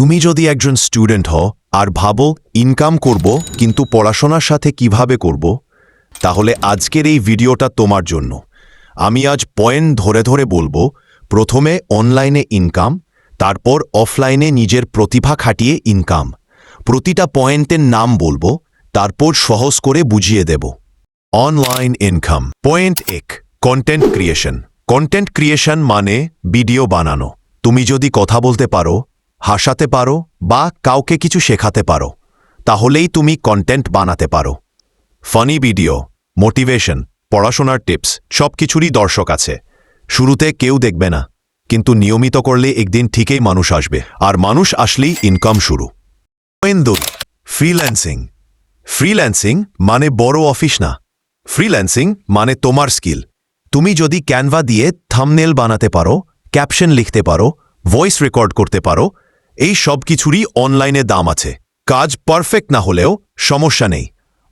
তুমি যদি একজন স্টুডেন্ট হও আর ভাবো ইনকাম করব, কিন্তু পড়াশোনার সাথে কীভাবে করব, তাহলে আজকের এই ভিডিওটা তোমার জন্য। আমি আজ পয়েন্ট ধরে ধরে বলব, প্রথমে অনলাইনে ইনকাম, তারপর অফলাইনে নিজের প্রতিভা খাটিয়ে ইনকাম। প্রতিটা পয়েন্টের নাম বলব, তারপর সহজ করে বুঝিয়ে দেব। Online income. পয়েন্ট এক, কন্টেন্ট ক্রিয়েশন। কন্টেন্ট ক্রিয়েশন মানে ভিডিও বানানো। তুমি যদি কথা বলতে পারো হাসাতে পারো বা কাউকে কিছু শেখাতে পারো, তাহলেই তুমি কন্টেন্ট বানাতে পারো। ফানি ভিডিও মোটিভেশন পড়াশোনার টিপস সব কিছুরই দর্শক আছে। শুরুতে কেউ দেখবে না, কিন্তু নিয়মিত করলে একদিন ঠিকই মানুষ আসবে, আর মানুষ আসলেই ইনকাম শুরু। পয়েন্ট ফ্রিল্যান্সিং ফ্রিল্যান্সিং মানে বড় অফিস না। ফ্রিল্যান্সিং মানে তোমার স্কিল তুমি যদি ক্যানভা দিয়ে থামনেল বানাতে পারো ক্যাপশন লিখতে পারো ভয়েস রেকর্ড করতে পারো এই সব কিছুরই অনলাইনে দাম আছে। কাজ পারফেক্ট না হলেও সমস্যা নেই।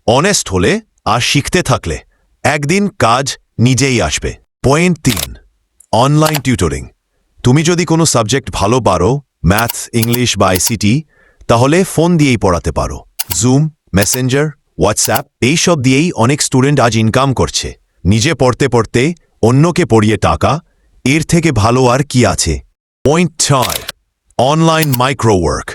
অনেস্ট হলে আর শিখতে থাকলে একদিন কাজ নিজেই আসবে। পয়েন্ট তিন অনলাইন টিউটরিং তুমি যদি কোনো সাবজেক্ট ভালো পারো ম্যাথ ইংলিশ বা আইসিটি তাহলে ফোন দিয়েই পড়াতে পারো। জুম মেসেঞ্জার হোয়াটসঅ্যাপ এইসব দিয়েই অনেক স্টুডেন্ট আজ ইনকাম করছে। নিজে পড়তে পড়তে অন্যকে পড়িয়ে টাকা, এর থেকে ভালো আর কি আছে? পয়েন্ট ছয় অনলাইন মাইক্রোওয়ার্ক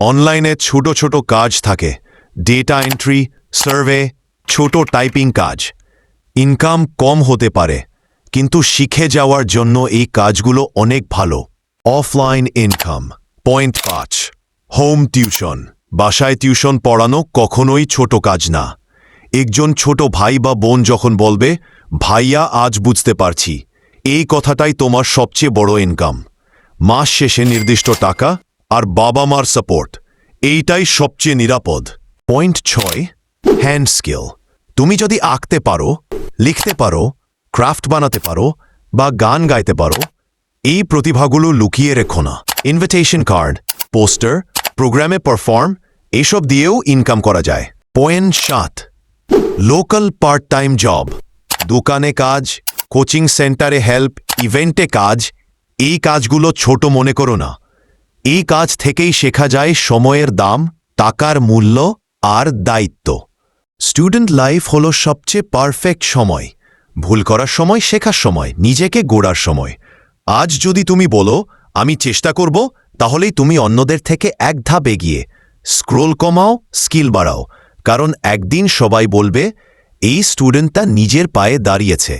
অনলাইনে ছোট ছোট কাজ থাকে। ডেটা এন্ট্রি সার্ভে ছোট টাইপিং কাজ। ইনকাম কম হতে পারে, কিন্তু শিখে যাওয়ার জন্য এই কাজগুলো অনেক ভালো। অফলাইন ইনকাম পয়েন্ট পাঁচ। হোম টিউশন বাসায় টিউশন পড়ানো কখনোই ছোট কাজ না। একজন ছোট ভাই বা বোন যখন বলবে, ভাইয়া, আজ বুঝতে পারছি। এই কথাটাই তোমার সবচেয়ে বড় ইনকাম মাস শেষে নির্দিষ্ট টাকা আর বাবা মার সাপোর্ট এইটাই সবচেয়ে নিরাপদ। পয়েন্ট ছয় হ্যান্ড স্কিল তুমি যদি আঁকতে পারো, লিখতে পারো ক্রাফট বানাতে পারো বা গান গাইতে পারো, এই প্রতিভাগুলো লুকিয়ে রেখো না। ইনভিটেশন কার্ড পোস্টার প্রোগ্রামে পারফর্ম এসব দিয়েও ইনকাম করা যায়। পয়েন্ট সাত লোকাল পার্ট টাইম জব দোকানে কাজ কোচিং সেন্টারে হেল্প ইভেন্টে কাজ এই কাজগুলো ছোট মনে করো না। এই কাজ থেকেই শেখা যায় সময়ের দাম, টাকার মূল্য আর দায়িত্ব। স্টুডেন্ট লাইফ হল সবচেয়ে পারফেক্ট সময়। ভুল করার সময় শেখার সময়, নিজেকে গোড়ার সময়। আজ যদি তুমি বলো, আমি চেষ্টা করব, তাহলেই তুমি অন্যদের থেকে এক ধাপ এগিয়ে। স্ক্রোল কমাও, স্কিল বাড়াও। কারণ একদিন সবাই বলবে, এই স্টুডেন্টটা নিজের পায়ে দাঁড়িয়েছে।